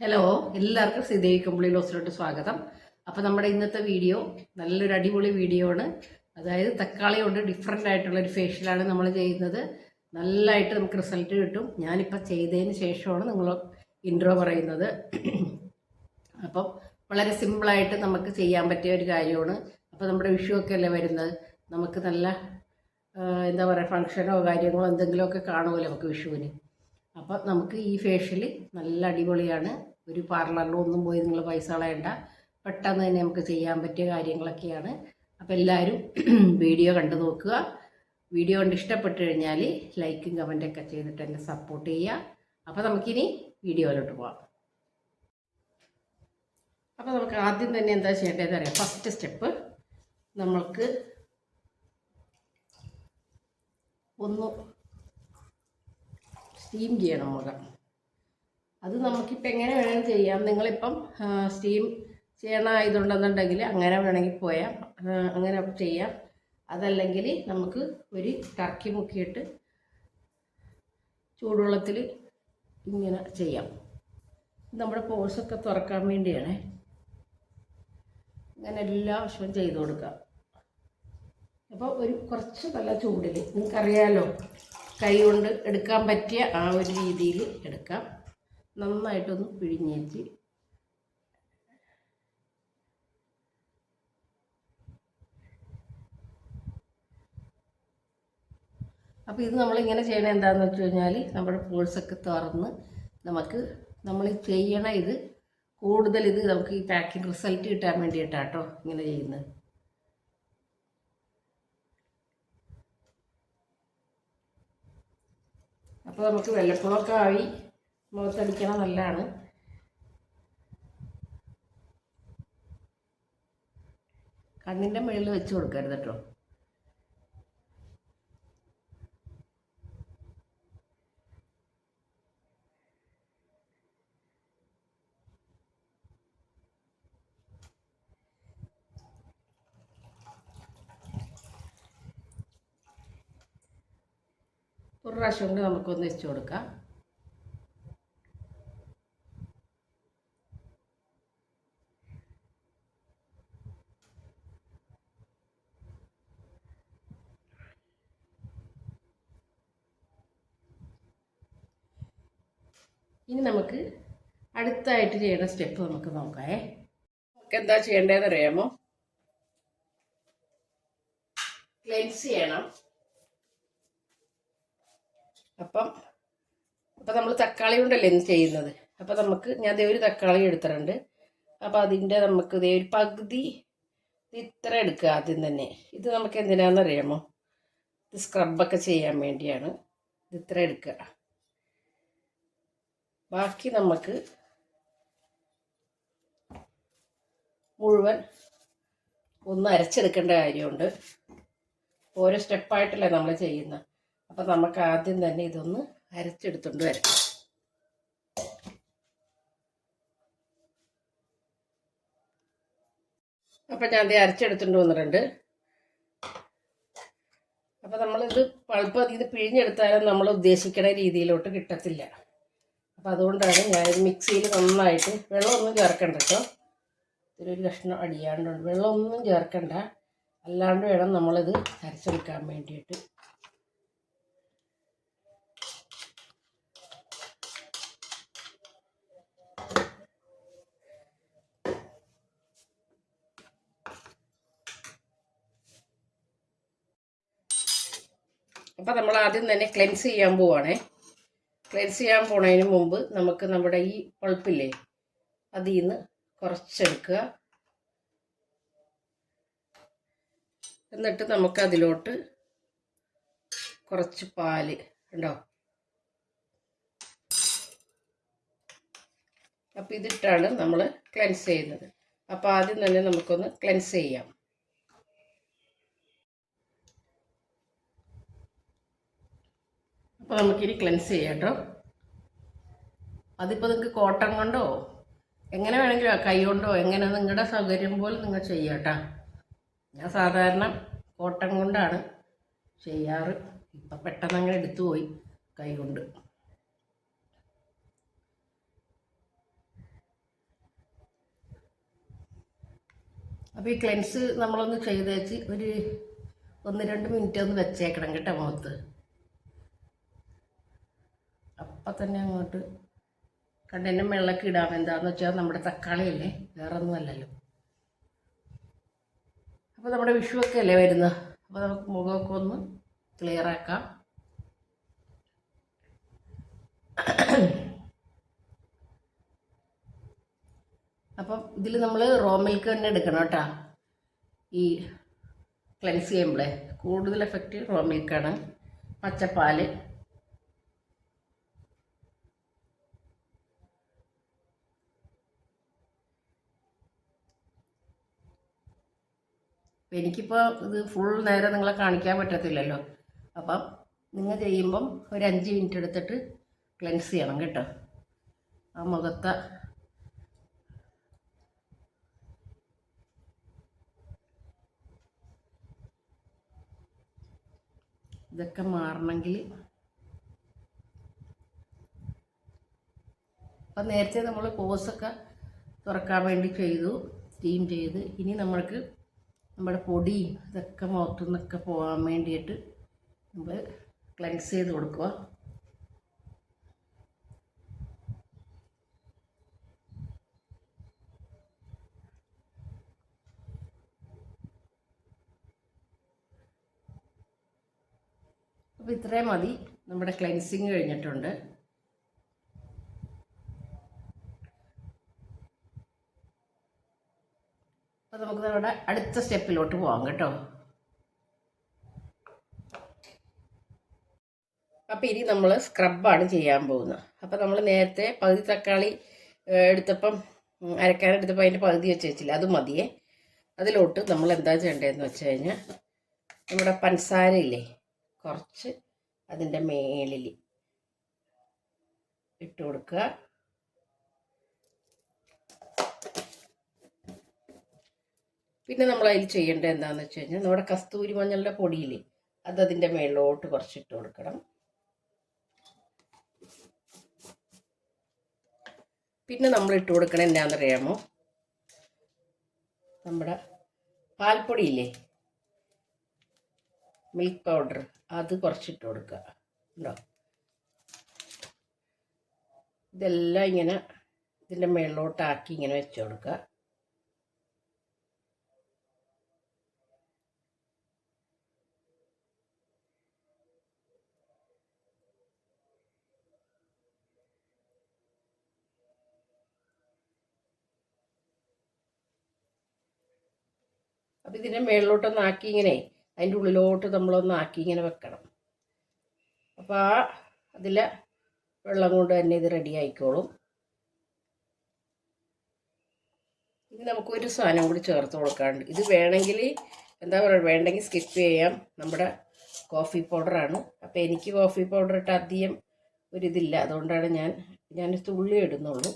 Hello എല്ലാവർക്കും ശ്രീദേവി കമ്പിളി ലോസിലോട്ട് സ്വാഗതം. അപ്പോൾ നമ്മുടെ ഇന്നത്തെ വീഡിയോ നല്ലൊരു അടിപൊളി വീഡിയോ ആണ്. അതായത് തക്കാളി കൊണ്ട് ഡിഫറെന്റ് ആയിട്ടുള്ള ഒരു ഫേഷ്യലാണ് നമ്മൾ ചെയ്യുന്നത്. നല്ലതായിട്ട് നമുക്ക് റിസൾട്ട് കിട്ടും. ഞാനിപ്പോൾ ചെയ്തതിന് ശേഷമാണ് നിങ്ങൾ ഇൻട്രോ പറയുന്നത്. അപ്പം വളരെ സിമ്പിളായിട്ട് നമുക്ക് ചെയ്യാൻ പറ്റിയ ഒരു കാര്യമാണ്. അപ്പോൾ നമ്മുടെ വിഷു ഒക്കെ അല്ലേ വരുന്നത്? നമുക്ക് നല്ല എന്താ പറയുക ഫങ്ഷനോ കാര്യങ്ങളോ എന്തെങ്കിലുമൊക്കെ കാണുമല്ലോ നമുക്ക് വിഷുവിന്. അപ്പം നമുക്ക് ഈ ഫേഷ്യൽ നല്ല അടിപൊളിയാണ്. ഒരു പാർലറിലും ഒന്നും പോയി നിങ്ങൾ പൈസ കളയണ്ട. പെട്ടെന്ന് തന്നെ നമുക്ക് ചെയ്യാൻ പറ്റിയ കാര്യങ്ങളൊക്കെയാണ്. അപ്പോൾ എല്ലാവരും വീഡിയോ കണ്ടു നോക്കുക. വീഡിയോ കണ്ട് ഇഷ്ടപ്പെട്ടു കഴിഞ്ഞാൽ ലൈക്കും കമന്റൊക്കെ ചെയ്തിട്ട് എന്നെ സപ്പോർട്ട് ചെയ്യുക. അപ്പോൾ നമുക്കിനി വീഡിയോയിലോട്ട് പോവാം. അപ്പോൾ നമുക്ക് ആദ്യം തന്നെ എന്താ ചെയ്യേണ്ടതെന്ന് അറിയാം. ഫസ്റ്റ് സ്റ്റെപ്പ് നമ്മൾക്ക് ഒന്ന് സ്റ്റീം ചെയ്യണം മുഖം അത് നമുക്കിപ്പോൾ എങ്ങനെ വേണമെങ്കിലും ചെയ്യാം. നിങ്ങളിപ്പം സ്റ്റീം ചെയ്യണ ഇതുണ്ടെന്നുണ്ടെങ്കിൽ അങ്ങനെ വേണമെങ്കിൽ പോയാൽ ആ, അങ്ങനെ ചെയ്യാം. അതല്ലെങ്കിൽ നമുക്ക് ഒരു ടർക്കി മുക്കിയിട്ട് ചൂടുവെള്ളത്തിൽ ഇങ്ങനെ ചെയ്യാം. നമ്മുടെ പോഴ്സൊക്കെ തുറക്കാൻ വേണ്ടിയാണ്. അങ്ങനെ എല്ലാ വർഷവും ചെയ്ത് കൊടുക്കാം അപ്പോൾ ഒരു കുറച്ച് നല്ല ചൂടിൽ നിങ്ങൾക്കറിയാലോ കൈ കൊണ്ട് എടുക്കാൻ പറ്റിയ ആ ഒരു രീതിയിൽ എടുക്കാം. നന്നായിട്ടൊന്ന് പിഴിഞ്ഞേച്ച് അപ്പോൾ ഇത് നമ്മളിങ്ങനെ ചെയ്യണത് എന്താണെന്ന് വെച്ച് കഴിഞ്ഞാൽ നമ്മുടെ പോൾസൊക്കെ തുറന്ന് നമുക്ക് നമ്മൾ ചെയ്യണ ഇത് കൂടുതൽ ഇത് നമുക്ക് ഈ പാക്കിംഗ് റിസൾട്ട് കിട്ടാൻ വേണ്ടിയിട്ടാണ് കേട്ടോ ഇങ്ങനെ ചെയ്യുന്നത്. അപ്പോൾ നമുക്ക് വെള്ളപ്പുളമൊക്കെ ആവി മുഖത്തടിക്കണം നല്ലതാണ്. കണ്ണിന്റെ മുകളിൽ വെച്ച് കൊടുക്കരുത് കേട്ടോ. ഒരു പ്രാവശ്യം കൊണ്ട് നമുക്കൊന്ന് വെച്ച് കൊടുക്കാം. ഇനി നമുക്ക് അടുത്തായിട്ട് ചെയ്യുന്ന സ്റ്റെപ്പ് നമുക്ക് നോക്കാമേ. നമുക്ക് എന്താ ചെയ്യേണ്ടതെന്ന് അറിയാമോ ക്ലെൻസ് ചെയ്യണം. അപ്പം അപ്പം നമ്മൾ തക്കാളി കൊണ്ടല്ലേ ഇന്ന് ചെയ്യുന്നത്? അപ്പം നമുക്ക് ഞാൻ ദേ ഒരു തക്കാളി എടുത്തിട്ടുണ്ട്. അപ്പം അതിന്റെ നമുക്ക് ദേ ഒരു പകുതി ഇത്ര എടുക്കുക ആദ്യം തന്നെ. ഇത് നമുക്ക് എന്തിനാണെന്നറിയാമോ? ഇത് സ്ക്രബൊക്കെ ചെയ്യാൻ വേണ്ടിയാണ് ഇത് ഇത്ര എടുക്കുക. ബാക്കി നമുക്ക് മുഴുവൻ ഒന്ന് അരച്ചെടുക്കേണ്ട കാര്യമുണ്ട്. ഓരോ സ്റ്റെപ്പായിട്ടല്ലേ നമ്മൾ ചെയ്യുന്നത് അപ്പം നമുക്ക് ആദ്യം തന്നെ ഇതൊന്ന് അരച്ചെടുത്തുകൊണ്ട് വരാം. അപ്പം ഞാൻ അതേ അരച്ചെടുത്തുകൊണ്ട് വന്നിട്ടുണ്ട്. അപ്പം നമ്മളിത് പൾപ്പ് നിന്ന് പിഴിഞ്ഞെടുത്താലും നമ്മൾ ഉദ്ദേശിക്കുന്ന രീതിയിലോട്ട് കിട്ടത്തില്ല. അപ്പം അതുകൊണ്ടാണ് ഞാനിത് മിക്സിയിൽ നന്നായിട്ട് വെള്ളമൊന്നും ചേർക്കണ്ട കേട്ടോ. ഇതിലൊരു കഷ്ണം അടിയാണ്ടുണ്ട്. വെള്ളമൊന്നും ചേർക്കണ്ട. അല്ലാണ്ട് വേണം നമ്മളിത് അരച്ചെടുക്കാൻ വേണ്ടിയിട്ട്. അപ്പം നമ്മൾ ആദ്യം തന്നെ ക്ലെൻസ് ചെയ്യാൻ പോവാണേ. ക്ലെൻസ് ചെയ്യാൻ പോണതിന് മുമ്പ് നമുക്ക് നമ്മുടെ ഈ പൾപ്പില്ലേ അതിൽ നിന്ന് കുറച്ചെടുക്കുക. എന്നിട്ട് നമുക്ക് അതിലോട്ട് കുറച്ച് പാൽ ഉണ്ടോ അപ്പോൾ ഇതിട്ടാണ് നമ്മൾ ക്ലെൻസ് ചെയ്യുന്നത്. അപ്പോൾ ആദ്യം തന്നെ നമുക്കൊന്ന് ക്ലെൻസ് ചെയ്യാം. അപ്പോൾ നമുക്കിനി ക്ലെൻസ് ചെയ്യാം കേട്ടോ അതിപ്പോൾ നിങ്ങൾക്ക് കോട്ടൺ കൊണ്ടോ? എങ്ങനെ വേണമെങ്കിലും കൈ കൊണ്ടോ എങ്ങനെ നിങ്ങളുടെ സൗകര്യം പോലെ നിങ്ങൾ ചെയ്യുക ഞാൻ സാധാരണ കോട്ടൺ കൊണ്ടാണ് ചെയ്യാറ്. ഇപ്പം പെട്ടെന്ന് അങ്ങനെ എടുത്തു പോയി കൈ കൊണ്ട്. അപ്പോൾ ഈ ക്ലെൻസ് നമ്മളൊന്ന് ചെയ്തേച്ച് ഒരു ഒന്ന് രണ്ട് മിനിറ്റ് ഒന്ന് വെച്ചേക്കണം കേട്ടോ മുഖത്ത് അപ്പം തന്നെ അങ്ങോട്ട് കണ്ടതിന്റെ വെള്ളമൊക്കെ ഇടാം. എന്താണെന്ന് വെച്ചാൽ നമ്മുടെ തക്കാളിയല്ലേ? വേറെ ഒന്നും അല്ലല്ലോ അപ്പോൾ നമ്മുടെ വിഷുവൊക്കെ അല്ലേ വരുന്നത്? അപ്പോൾ നമുക്ക് മുഖമൊക്കെ ഒന്ന് ക്ലിയർ ആക്കാം. അപ്പം ഇതിൽ നമ്മൾ റോ മിൽക്ക് തന്നെ എടുക്കണം കേട്ടോ. ഈ ക്ലെൻസ് ചെയ്യുമ്പോഴേ കൂടുതൽ എഫക്റ്റ് റോ മിൽക്കാണ് പച്ചപ്പാൽ അപ്പം എനിക്കിപ്പോൾ ഇത് ഫുൾ നേരം നിങ്ങളെ കാണിക്കാൻ പറ്റത്തില്ലല്ലോ. അപ്പം നിങ്ങൾ ചെയ്യുമ്പം ഒരു അഞ്ച് മിനിറ്റ് എടുത്തിട്ട് ക്ലെൻസ് ചെയ്യണം കേട്ടോ. ആ മുഖത്തെ ഇതൊക്കെ മാറണമെങ്കിൽ അപ്പം നേരത്തെ നമ്മൾ കോസൊക്കെ തുറക്കാൻ വേണ്ടി ചെയ്തു സ്റ്റീം ചെയ്ത്. ഇനി നമ്മൾക്ക് നമ്മുടെ പൊടി ഇതൊക്കെ മുഖത്തു നിന്നൊക്കെ പോകാൻ വേണ്ടിയിട്ട് നമ്മൾ ക്ലെൻസ് ചെയ്ത് കൊടുക്കുക അപ്പോൾ ഇത്രയും മതി. നമ്മുടെ ക്ലെൻസിങ് കഴിഞ്ഞിട്ടുണ്ട്. അപ്പോൾ നമുക്ക് നമ്മുടെ അടുത്ത സ്റ്റെപ്പിലോട്ട് പോകാം കേട്ടോ. അപ്പോൾ ഇനി നമ്മൾ സ്ക്രബാണ് ചെയ്യാൻ പോകുന്നത്. അപ്പോൾ നമ്മൾ നേരത്തെ പകുതി തക്കാളി എടുത്തപ്പം അരക്കാനെടുത്തപ്പോൾ അതിന്റെ പകുതി വെച്ച് വെച്ചില്ല. അത് മതിയേ. അതിലോട്ട് നമ്മൾ എന്താ ചെയ്യേണ്ടതെന്ന് വെച്ച് കഴിഞ്ഞാൽ നമ്മുടെ പഞ്ചസാരയില്ലേ കുറച്ച് അതിന്റെ മേളിൽ ഇട്ട് കൊടുക്കുക. പിന്നെ നമ്മൾ അതിൽ ചെയ്യേണ്ടത് എന്താണെന്ന് വെച്ച് കഴിഞ്ഞാൽ നമ്മുടെ കസ്തൂരി മഞ്ഞളുടെ പൊടിയില്ലേ അത് അതിന്റെ മേളിലോട്ട് കുറച്ചിട്ട് കൊടുക്കണം. പിന്നെ നമ്മൾ ഇട്ട് കൊടുക്കണം എന്നാണെന്നറിയാമോ നമ്മുടെ പാൽപ്പൊടിയില്ലേ? മിൽക്ക് പൗഡർ അത് കുറച്ചിട്ട് കൊടുക്കുക. ഉണ്ടോ? ഇതെല്ലാം ഇങ്ങനെ ഇതിന്റെ മേളിലോട്ടാക്കി ഇങ്ങനെ വെച്ച് കൊടുക്കുക. അപ്പം ഇതിനെ മേളിലോട്ടൊന്ന് ആക്കി ഇങ്ങനെ അതിന്റെ ഉള്ളിലോട്ട് നമ്മളൊന്ന് ആക്കി ഇങ്ങനെ വെക്കണം. അപ്പോൾ ആ അതിൽ വെള്ളം കൊണ്ട് തന്നെ ഇത് റെഡി ആയിക്കോളും. ഇനി നമുക്കൊരു സാധനം കൂടി ചേർത്ത് കൊടുക്കാറുണ്ട് ഇത് വേണമെങ്കിൽ എന്താ പറയുക വേണ്ടെങ്കിൽ സ്കിപ്പ് ചെയ്യാം. നമ്മുടെ കോഫി പൗഡറാണ് അപ്പോൾ എനിക്ക് കോഫി പൗഡർ ഇട്ട് അധികം ഒരിതില്ല അതുകൊണ്ടാണ് ഞാൻ ഞാൻ തുള്ളി ഇടുന്നുള്ളൂ.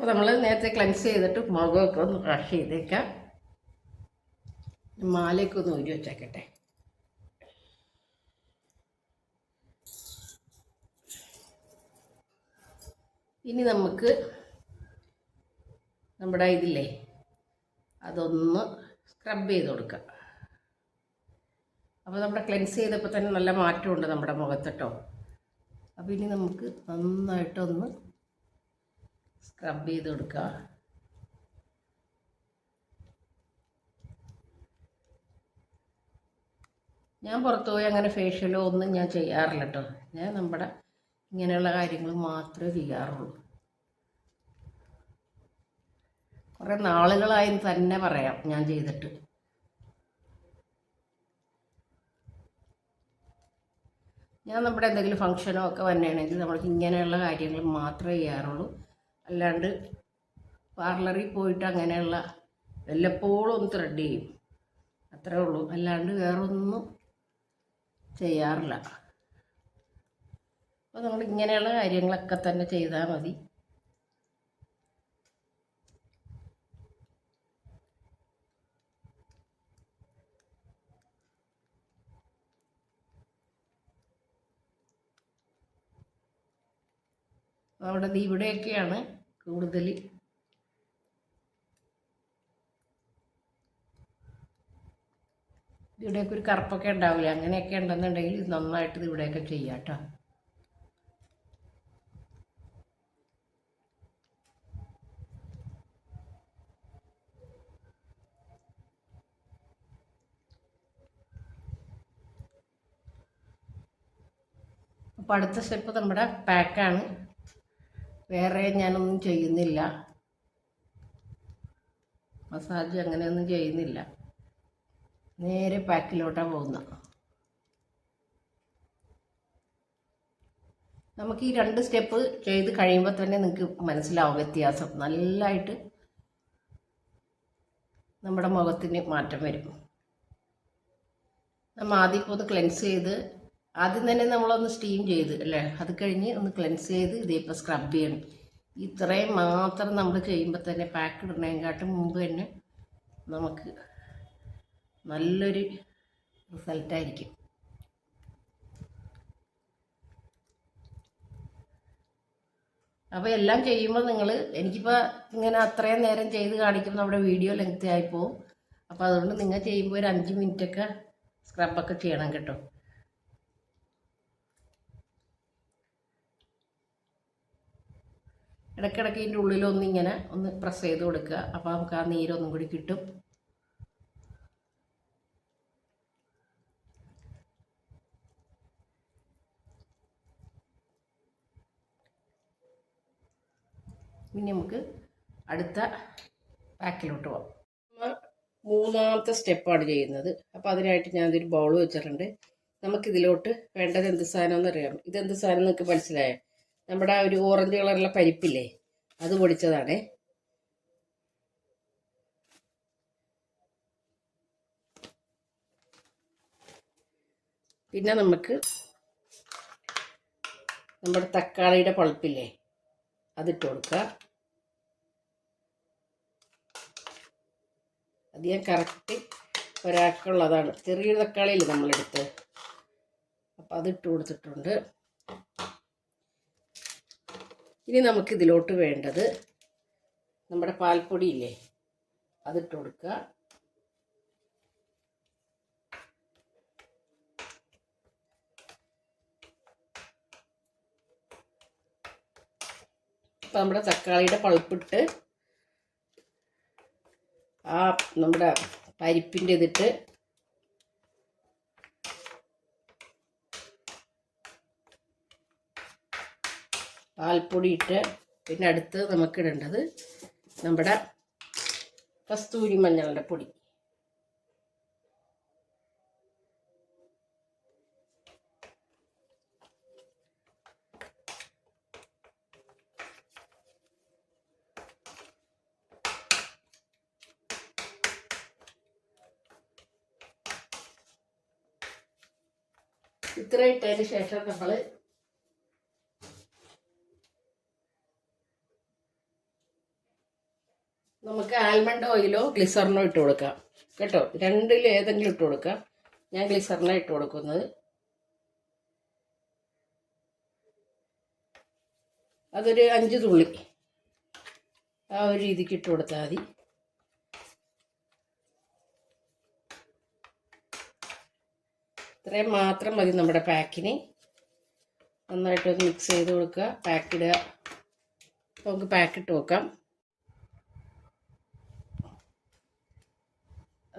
അപ്പോൾ നമ്മൾ നേരത്തെ ക്ലൻസ് ചെയ്തിട്ട് മുഖമൊക്കെ ഒന്ന് ബ്രഷ് ചെയ്തേക്കാം. മാലയൊക്കെ ഒന്ന് ഊരി വെച്ചേക്കട്ടെ. ഇനി നമുക്ക് നമ്മുടെ ഇതില്ലേ അതൊന്ന് സ്ക്രബ് ചെയ്ത് കൊടുക്കാം. അപ്പോൾ നമ്മുടെ ക്ലെൻസ് ചെയ്തപ്പോൾ തന്നെ നല്ല മാറ്റമുണ്ട് നമ്മുടെ മുഖത്തിട്ടോ അപ്പോൾ ഇനി നമുക്ക് നന്നായിട്ടൊന്ന് സ്ക്രബ് ചെയ്ത് കൊടുക്കുക. ഞാൻ പുറത്തുപോയി അങ്ങനെ ഫേഷ്യലോ ഒന്നും ഞാൻ ചെയ്യാറില്ല കേട്ടോ ഞാൻ നമ്മുടെ ഇങ്ങനെയുള്ള കാര്യങ്ങൾ മാത്രമേ ചെയ്യാറുള്ളൂ. കുറേ നാളുകളായി തന്നെ പറയാം ഞാൻ ചെയ്തിട്ട്. ഞാൻ നമ്മുടെ എന്തെങ്കിലും ഫങ്ഷനോ ഒക്കെ വന്നെയാണെങ്കിൽ നമ്മൾക്ക് ഇങ്ങനെയുള്ള കാര്യങ്ങൾ മാത്രമേ ചെയ്യാറുള്ളൂ. അല്ലാണ്ട് പാർലറിൽ പോയിട്ട് അങ്ങനെയുള്ള വല്ലപ്പോഴും ഒന്ന് ത്രെഡ് ചെയ്യും. അത്രേ ഉള്ളൂ. അല്ലാണ്ട് വേറൊന്നും ചെയ്യാറില്ല. അപ്പോൾ നമ്മൾ ഇങ്ങനെയുള്ള കാര്യങ്ങളൊക്കെ തന്നെ ചെയ്താൽ മതി. അവിടെ ഇവിടെയൊക്കെയാണ്. കൂടുതൽ. ഇവിടെയൊക്കെ ഒരു കറുപ്പൊക്കെ ഉണ്ടാവില്ല? അങ്ങനെയൊക്കെ ഉണ്ടെന്നുണ്ടെങ്കിൽ ഇത് നന്നായിട്ട് ഇത് ഇവിടെയൊക്കെ ചെയ്യാം കേട്ടോ. അപ്പോൾ അടുത്ത സ്റ്റെപ്പ് നമ്മുടെ പാക്കാണ് വേറെ ഞാനൊന്നും ചെയ്യുന്നില്ല. മസാജ് അങ്ങനെയൊന്നും ചെയ്യുന്നില്ല. നേരെ പാക്കിലോട്ടാണ് പോകുന്നത് നമുക്ക് ഈ രണ്ട് സ്റ്റെപ്പ് ചെയ്ത് കഴിയുമ്പോൾ തന്നെ നിങ്ങൾക്ക് മനസ്സിലാവും വ്യത്യാസം. നല്ലതായിട്ട് നമ്മുടെ മുഖത്തിന് മാറ്റം വരും. നമ്മൾ ആദ്യം ഇപ്പോൾ ക്ലെൻസ് ചെയ്ത് ആദ്യം തന്നെ നമ്മളൊന്ന് സ്റ്റീം ചെയ്ത് അല്ലേ? അത് കഴിഞ്ഞ് ഒന്ന് ക്ലെൻസ് ചെയ്ത് ഇതിപ്പോൾ സ്ക്രബ് ചെയ്യണം. ഇത്രയും മാത്രം നമ്മൾ ചെയ്യുമ്പോൾ തന്നെ പാക്ക് ഇടുന്നതിനെക്കാട്ടും മുമ്പ് തന്നെ നമുക്ക് നല്ലൊരു റിസൾട്ടായിരിക്കും അപ്പോൾ എല്ലാം ചെയ്യുമ്പോൾ നിങ്ങൾ എനിക്കിപ്പോൾ ഇങ്ങനെ അത്രയും നേരം ചെയ്ത് കാണിക്കുമ്പോൾ നമ്മുടെ വീഡിയോ ലെങ്ത് ആയിപ്പോവും അപ്പോൾ അതുകൊണ്ട് നിങ്ങൾ ചെയ്യുമ്പോൾ ഒരു അഞ്ച് മിനിറ്റൊക്കെ സ്ക്രബൊക്കെ ചെയ്യണം കേട്ടോ. ഇടയ്ക്കിടയ്ക്ക് ഇതിന്റെ ഉള്ളിലൊന്ന് ഇങ്ങനെ ഒന്ന് പ്രസ് ചെയ്ത് കൊടുക്കുക. അപ്പോൾ നമുക്ക് ആ നീരൊന്നും കൂടി കിട്ടും. ഇനി നമുക്ക് അടുത്ത പാക്കിലോട്ട് പോകാം മൂന്നാമത്തെ സ്റ്റെപ്പാണ് ചെയ്യുന്നത്. അപ്പോൾ അതിനായിട്ട് ഞാൻ ഞാനൊരു ബൗൾ വെച്ചിട്ടുണ്ട്. നമുക്കിതിലോട്ട് വേണ്ടത് എന്ത് സാധനം എന്നറിയാം ഇതെന്ത് സാധനം നിങ്ങൾക്ക് മനസ്സിലായോ? നമ്മുടെ ഒരു ഓറഞ്ച് കളറുള്ള പരിപ്പില്ലേ അത് പൊടിച്ചതാണ്. പിന്നെ നമുക്ക് നമ്മുടെ തക്കാളിയുടെ പൾപ്പില്ലേ അതിട്ട് കൊടുക്കുക. അത് ഞാൻ കറക്റ്റ് ഒരാൾക്കുള്ളതാണ്. ചെറിയ തക്കാളിയില്ലേ നമ്മളെടുത്ത്. അപ്പം അതിട്ട് കൊടുത്തിട്ടുണ്ട്. ഇനി നമുക്ക് ഇതിലോട്ട് വേണ്ടത് നമ്മുടെ പാൽപ്പൊടിയില്ലേ അതിട്ട് കൊടുക്കുക. ഇപ്പം നമ്മുടെ തക്കാളിയുടെ പൾപ്പിട്ട് ആ നമ്മുടെ പരിപ്പിന്റെ ഇതിട്ട് പാൽപ്പൊടി ഇട്ട് പിന്നെ അടുത്ത് നമുക്ക് ഇടേണ്ടത് നമ്മുടെ കസ്തൂരി മഞ്ഞളുടെ പൊടി. ഇത്ര ഇട്ടതിന് ശേഷം നമ്മൾ നമുക്ക് ആൽമണ്ട് ഓയിലോ ഗ്ലിസറിനോ ഇട്ട് കൊടുക്കാം. കേട്ടോ? രണ്ടിൽ ഏതെങ്കിലും ഇട്ട് കൊടുക്കാം. ഞാൻ ഗ്ലിസറിനാണ് ഇട്ട് കൊടുക്കുന്നത്. അതൊരു അഞ്ച് തുള്ളി. ആ ഒരു രീതിക്ക് ഇട്ട് കൊടുത്താൽ മതി. ഇത്രയും മാത്രം മതി നമ്മുടെ പാക്കിന്. നന്നായിട്ടൊന്ന് മിക്സ് ചെയ്ത് കൊടുക്കുക പാക്കിടുക നമുക്ക് പാക്കിട്ട് വെക്കാം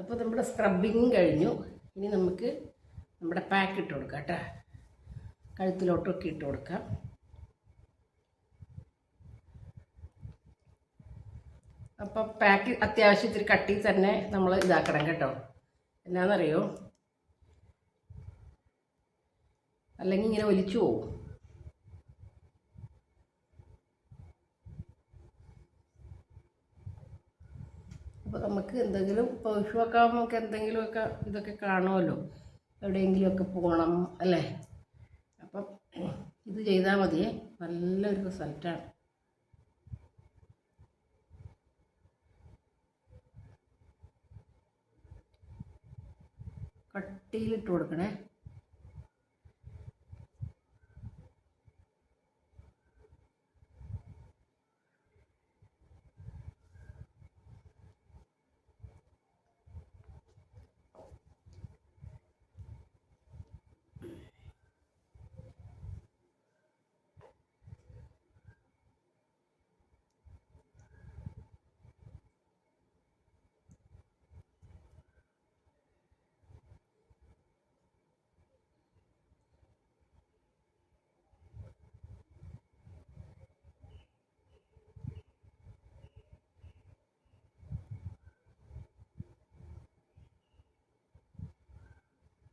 അപ്പോൾ നമ്മുടെ സ്ക്രബിങ്ങും കഴിഞ്ഞു. ഇനി നമുക്ക് നമ്മുടെ പാക്ക് ഇട്ട് കൊടുക്കാം കേട്ടോ. കഴുത്തിലോട്ടൊക്കെ ഇട്ട് കൊടുക്കാം. അപ്പോൾ പാക്ക് അത്യാവശ്യം ഇത്തിരി കട്ടി തന്നെ നമ്മൾ ഇതാക്കണം കേട്ടോ. എന്നാന്നറിയോ? അല്ലെങ്കിൽ ഇങ്ങനെ ഒലിച്ചു പോകും അപ്പോൾ നമുക്ക് എന്തെങ്കിലും ഇപ്പോൾ വിഷുവൊക്കെ ആകുമ്പോൾ നമുക്ക് എന്തെങ്കിലുമൊക്കെ ഇതൊക്കെ കാണുമല്ലോ. എവിടെയെങ്കിലുമൊക്കെ പോകണം അല്ലേ? അപ്പം ഇത് ചെയ്താൽ മതിയേ. നല്ലൊരു റിസൾട്ടാണ് കട്ടിയിലിട്ട് കൊടുക്കണേ.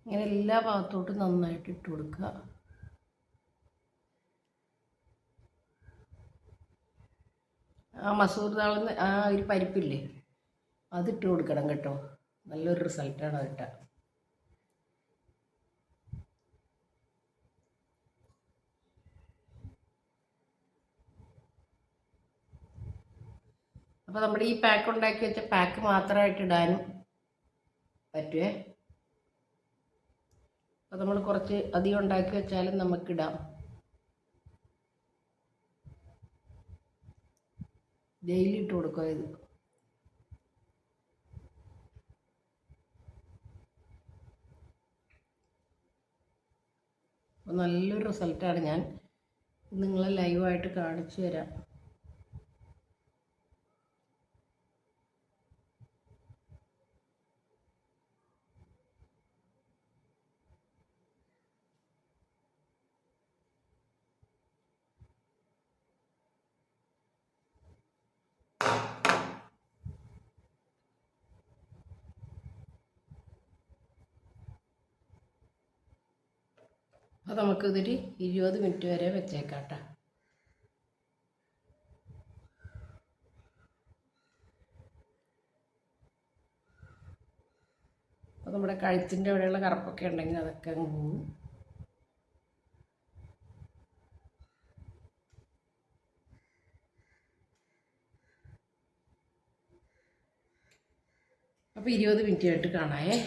ഇങ്ങനെ എല്ലാ ഭാഗത്തോട്ടും നന്നായിട്ട് ഇട്ട് കൊടുക്കുക. ആ മസൂർ ദാളെന്ന് ആ ഒരു പരിപ്പില്ലേ അതിട്ട് കൊടുക്കണം കേട്ടോ. നല്ലൊരു റിസൾട്ടാണ് അതിട്ട അപ്പോൾ നമ്മുടെ ഈ പാക്ക് ഉണ്ടാക്കി വെച്ച പാക്ക് മാത്രമായിട്ട് ഇടാനും പറ്റുമേ അപ്പോൾ നമ്മൾ കുറച്ച് അധികം ഉണ്ടാക്കി വെച്ചാലും നമുക്കിടാം. ഡെയിലി ഇട്ട് കൊടുക്കുക ഇത്. നല്ലൊരു റിസൾട്ടാണ് ഞാൻ. നിങ്ങളെ ലൈവായിട്ട് കാണിച്ചു തരാം അപ്പോൾ നമുക്കിതൊരു ഇരുപത് മിനിറ്റ് വരെ വെച്ചേക്കാം കേട്ടോ അപ്പോൾ നമ്മുടെ കഴുത്തിന്റെ അവിടെയുള്ള കറുപ്പൊക്കെ ഉണ്ടെങ്കിൽ അതൊക്കെ അങ്ങ് പോവും. അപ്പോൾ ഇരുപത് മിനിറ്റ് ആയിട്ട് കാണാമേ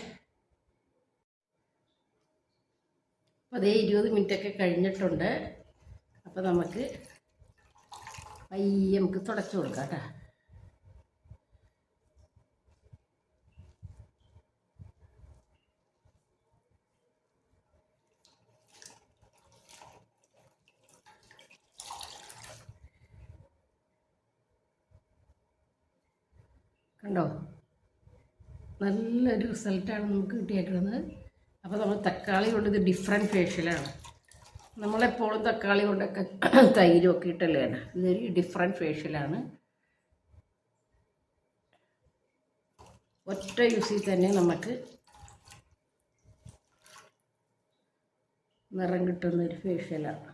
അപ്പോൾ അതേ ഇരുപത് മിനിറ്റൊക്കെ കഴിഞ്ഞിട്ടുണ്ട്. അപ്പോൾ നമുക്ക് പയ്യെ നമുക്ക് തുടച്ചു കൊടുക്കാം കേട്ടോ. കണ്ടോ? നല്ലൊരു റിസൾട്ടാണ് നമുക്ക് കിട്ടിയേക്കുന്നത്. അപ്പോൾ നമ്മൾ തക്കാളി കൊണ്ട് ഇത് ഡിഫറെന്റ് ഫേഷ്യലാണ് നമ്മളെപ്പോഴും തക്കാളി കൊണ്ടൊക്കെ തൈരും ഒക്കെ ഇതൊരു ഡിഫറെന്റ് ഫേഷ്യലാണ് ഒറ്റ യൂസിൽ തന്നെ നമുക്ക് നിറം കിട്ടുന്ന ഒരു ഫേഷ്യലാണ്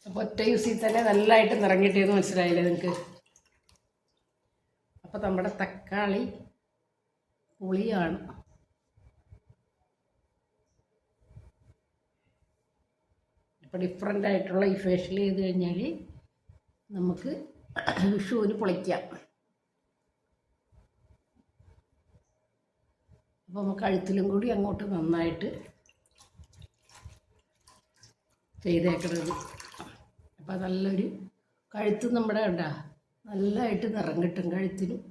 അപ്പോൾ ഒറ്റ യൂസിൽ തന്നെ നല്ലതായിട്ട് നിറങ്ങിട്ടേന്ന് മനസ്സിലായില്ലേ നിങ്ങൾക്ക് അപ്പോൾ നമ്മുടെ തക്കാളി പുളിയാണ്. അപ്പോൾ ഡിഫറെന്റ് ആയിട്ടുള്ള ഈ ഫേഷ്യൽ ചെയ്ത് കഴിഞ്ഞാൽ നമുക്ക് വിഷുവിന് പൊളിക്കാം. അപ്പോൾ നമുക്ക് കഴുത്തിലും കൂടി അങ്ങോട്ട് നന്നായിട്ട് ചെയ്തേക്കണത്. അപ്പോൾ നല്ലൊരു കഴുത്ത് നമ്മുടെ കണ്ട? നല്ലതായിട്ട് നിറം കിട്ടും കഴുത്തിനും.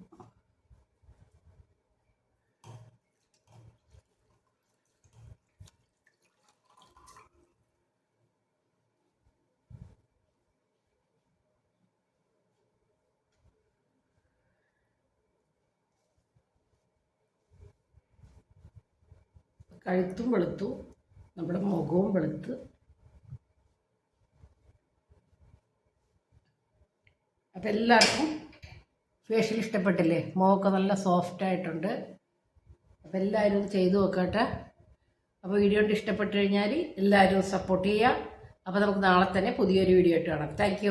കഴുത്തും വെളുത്തു നമ്മുടെ മുഖവും വെളുത്ത്. അപ്പോൾ എല്ലാവർക്കും ഫേഷ്യൽ ഇഷ്ടപ്പെട്ടില്ലേ? മുഖമൊക്കെ നല്ല സോഫ്റ്റ് ആയിട്ടുണ്ട്. അപ്പോൾ എല്ലാവരും ഒന്ന് ചെയ്തു നോക്കട്ടെ. അപ്പോൾ വീഡിയോ കൊണ്ട് ഇഷ്ടപ്പെട്ട് കഴിഞ്ഞാൽ എല്ലാവരും സപ്പോർട്ട് ചെയ്യുക അപ്പോൾ നമുക്ക് നാളെ തന്നെ പുതിയൊരു വീഡിയോ ആയിട്ട് കാണാം. താങ്ക്